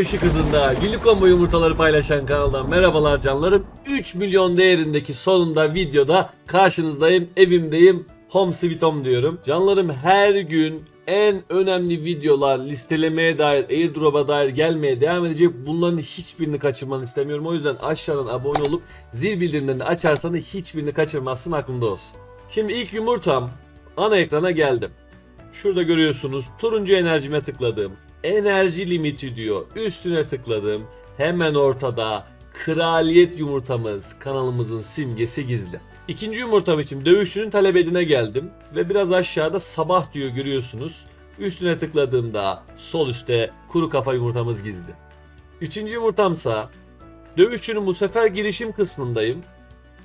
Işık hızında günlük combo yumurtaları paylaşan kanaldan merhabalar canlarım. 3 milyon değerindeki sonunda videoda karşınızdayım, evimdeyim, home sweet home diyorum. Canlarım her gün en önemli videolar listelemeye dair, airdrop'a dair gelmeye devam edecek. Bunların hiçbirini kaçırmanı istemiyorum. O yüzden aşağıdan abone olup zil bildirimlerini açarsan hiçbirini kaçırmazsın aklında olsun. Şimdi ilk yumurtam ana ekrana geldim. Şurada görüyorsunuz turuncu enerjime tıkladım. Enerji limiti diyor. Üstüne tıkladım. Hemen ortada kraliyet yumurtamız kanalımızın simgesi gizli. İkinci yumurtam için dövüşünün talebedine geldim. Ve biraz aşağıda sabah diyor görüyorsunuz. Üstüne tıkladığımda sol üstte kuru kafa yumurtamız gizli. Üçüncü yumurtamsa dövüşçünün bu sefer girişim kısmındayım.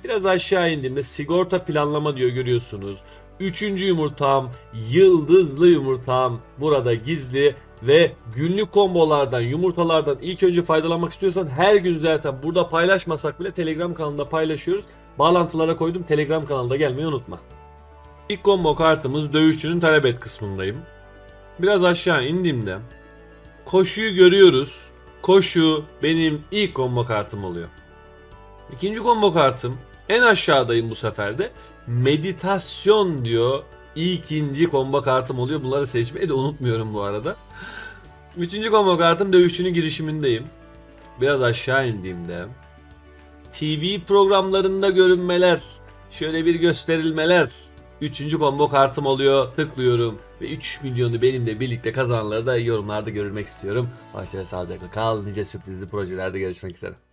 Biraz aşağı indiğimde sigorta planlama diyor görüyorsunuz. Üçüncü yumurtam, yıldızlı yumurtam burada gizli ve günlük kombolardan, yumurtalardan ilk önce faydalanmak istiyorsan her gün zaten burada paylaşmasak bile Telegram kanalında paylaşıyoruz. Bağlantılara koydum. Telegram kanalında gelmeyi unutma. İlk combo kartımız dövüşçünün talep et kısmındayım. Biraz aşağı indiğimde koşuyu görüyoruz. Koşu benim ilk combo kartım oluyor. İkinci combo kartım en aşağıdayım bu sefer de. Meditasyon diyor. İkinci combo kartım oluyor. Bunları seçmeyi de unutmuyorum bu arada. Üçüncü combo kartım dövüşçünün girişimindeyim. Biraz aşağı indiğimde TV programlarında görünmeler, şöyle bir gösterilmeler. Üçüncü combo kartım oluyor. Tıklıyorum ve 3 milyonu benimle birlikte kazananları da yorumlarda görmek istiyorum. Ve sağlıcakla kal. Nice sürprizli projelerde görüşmek üzere.